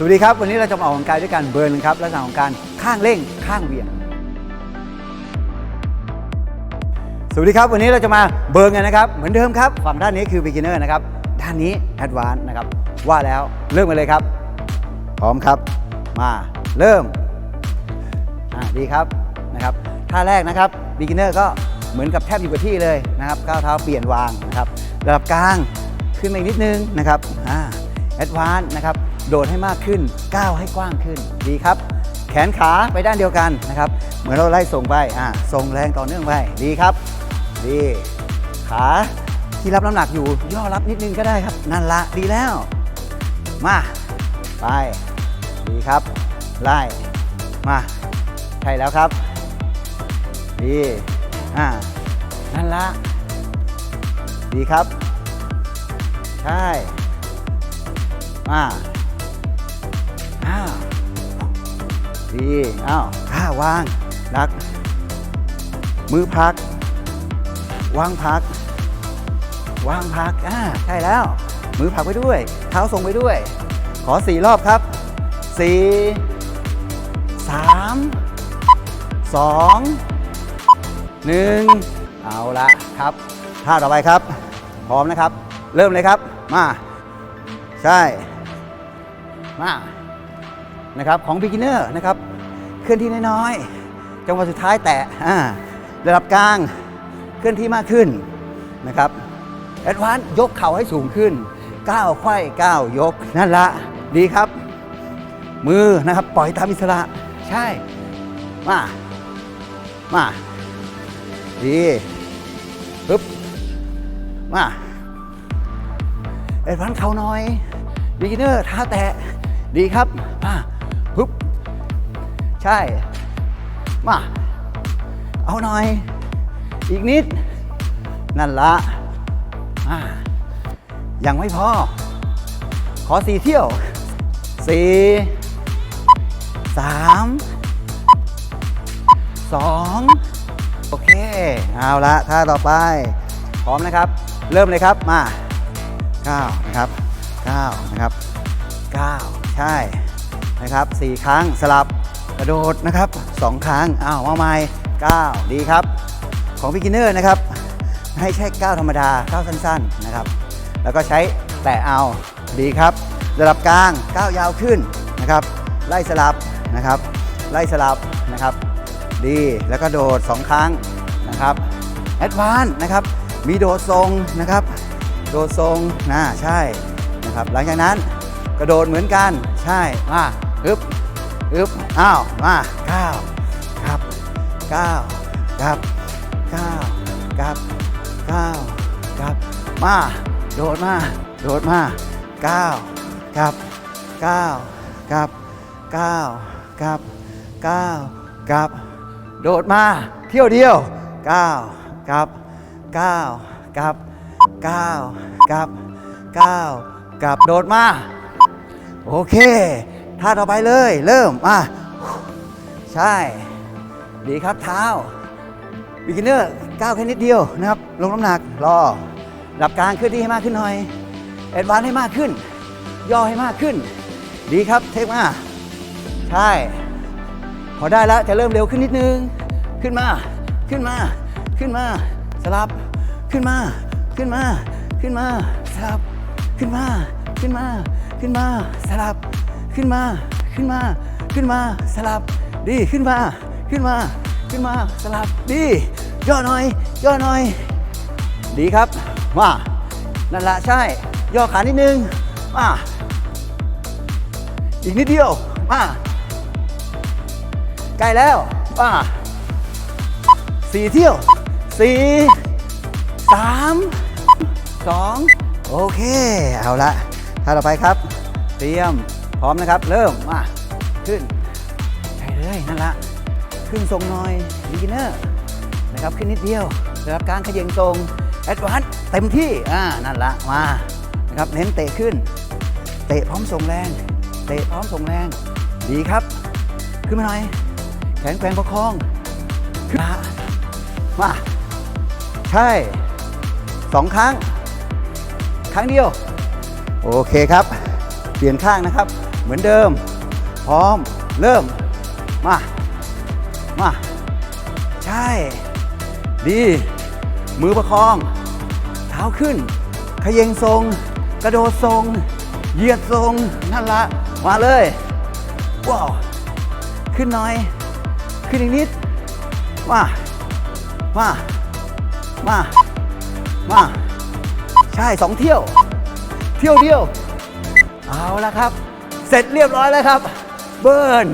สวัสดีครับ วันนี้เราจะมาออกกำลังกายด้วยการเบิร์นครับลักษณะของการข้างเร่งข้างเหวี่ยง สวัสดีครับ วันนี้เราจะมาเบิร์นกันนะครับ เหมือนเดิมครับ ฝั่งด้านนี้คือ beginner นะครับ ด้านนี้ advanced นะครับ ว่าแล้วเริ่มกันเลยครับ พร้อมครับ มาเริ่มอ่าดีครับนะครับท่าแรกนะครับ beginner ก็เหมือนกับแทบอยู่กับที่เลยนะครับก้าวเท้าเปลี่ยนวางนะครับระดับกลางขึ้นมาอีกนิดนึงนะครับอ่า advanced นะครับ โดดให้มากขึ้น ก้าวให้กว้างขึ้น ดีครับ แขนขาไปด้านเดียวกันนะครับ เหมือนเราไล่ส่งไป อ่าส่งแรงต่อเนื่องไป ดีครับ ดี ขาที่รับน้ำหนักอยู่ ย่อรับนิดนึงก็ได้ครับ นั่นละ ดีแล้ว มา ไป ดีครับ ไล่ มา ใช่แล้วครับ ดี อ่า นั่นละ ดีครับ ใช่ มา ดีอ้าวข้าวางรัก มือพัก วางพัก วางพักอ่าใช่แล้ว มือผลักไปด้วย เท้าส่งไปด้วย ขอสี่รอบครับสี่สามสองหนึ่งเอาละครับท่าต่อไปครับ พร้อมนะครับ เริ่มเลยครับ มา ใช่ มา นะครับของ beginner นะครับเคลื่อนที่น้อยๆจังหวะสุดท้ายแตะระดับกลางเคลื่อนที่มากขึ้นนะครับแอดวานยกเข่าให้สูงขึ้นก้าวไขว้ก้าวยกนั่นละดีครับ มือนะครับปล่อยตามอิสระ ใช่ มามาดีปึ๊บมาแอดวานเข่าน่อยบิกิเนอร์ท่าแตะดีครับมา ใช่ มา เอาหน่อย อีกนิด นั่นละอ่ายังไม่พอ ขอสี่เที่ยวสี่สามสองโอเค เอาละท่าต่อไป พร้อมนะครับ เริ่มเลยครับ มา9นะครับ9นะครับ9ใช่นะครับสี่ครั้งสลับ กระโดดนะครับสองครั้งอ้าวมาใหม่9ดีครับ ของ beginner นะครับให้ใช้ก้าวธรรมดาก้าวสั้นๆนะครับ แล้วก็ใช้แตะเอาดีครับ ระดับกลางก้าวยาวขึ้นนะครับ ไล่สลับนะครับ ไล่สลับนะครับ ดีแล้วก็โดด 2 ครั้งนะครับแอดวานนะครับ มีโดดทรงนะครับ โดดทรงนะใช่นะครับ หลังจากนั้นกระโดดเหมือนกันใช่มาอึบ อึบอ้าวมาก้าวครับก้าวครับก้าวครับก้าวครับมาโดดมาโดดมาก้าวครับก้าวครับก้าวครับก้าวครับโดดมาเที่ยวเดียวก้าวครับก้าวครับก้าวครับก้าวครับโดดมา โอเค ท่าต่อไปเลย เริ่มมาใช่ ดีครับเท้าบิกินเนอร์ก้าวแค่นิดเดียวนะครับ ลงน้ำหนัก รอหลับกลางเคลื่อนที่ให้มากขึ้นหน่อยแอดวานให้มากขึ้น ย่อให้มากขึ้น ดีครับเทคมาใช่ พอได้แล้วจะเริ่มเร็วขึ้นนิดนึง ขึ้นมา ขึ้นมา ขึ้นมา สลับ ขึ้นมา ขึ้นมา ขึ้นมา สลับ ขึ้นมา ขึ้นมา ขึ้นมา สลับ ขึ้นมา ขึ้นมา ขึ้นมา สลับ ดี ขึ้นมา ขึ้นมา ขึ้นมา สลับ ดี ย่อหน่อย ย่อหน่อย ดีครับ มา นั่นละใช่ ย่อขานิดนึง มา อีกนิดเดียว มา ใกล้แล้ว มาสี่เที่ยวสี่สามสองโอเค เอาละท่าต่อไปครับ เตรียม พร้อมนะครับ เริ่มมาขึ้นใช่เลยนั่นละขึ้นทรงหน่อย beginner นะครับขึ้นนิดเดียวระดับกางขยงทรง advance เต็มที่อ่านั่นละมานะครับเน้นเตะขึ้น เตะพร้อมส่งแรง เตะพร้อมส่งแรง ดีครับ ขึ้นมาหน่อย แขนแกว่งประคองขึ้นมามาใช่สองครั้ง ครั้งเดียว โอเคครับ เปลี่ยนข้างนะครับ เหมือนเดิม พร้อม เริ่ม มา มา ใช่ ดี มือประคอง เท้าขึ้น ขยงทรง กระโดดทรง เหยียดทรง นั่นละ มาเลย ว้าว ขึ้นหน่อย ขึ้นอีกนิด มา มา มา มา ใช่สองเที่ยว เที่ยวเดียว เอาละครับ เสร็จเรียบร้อยแล้วครับ เบิร์น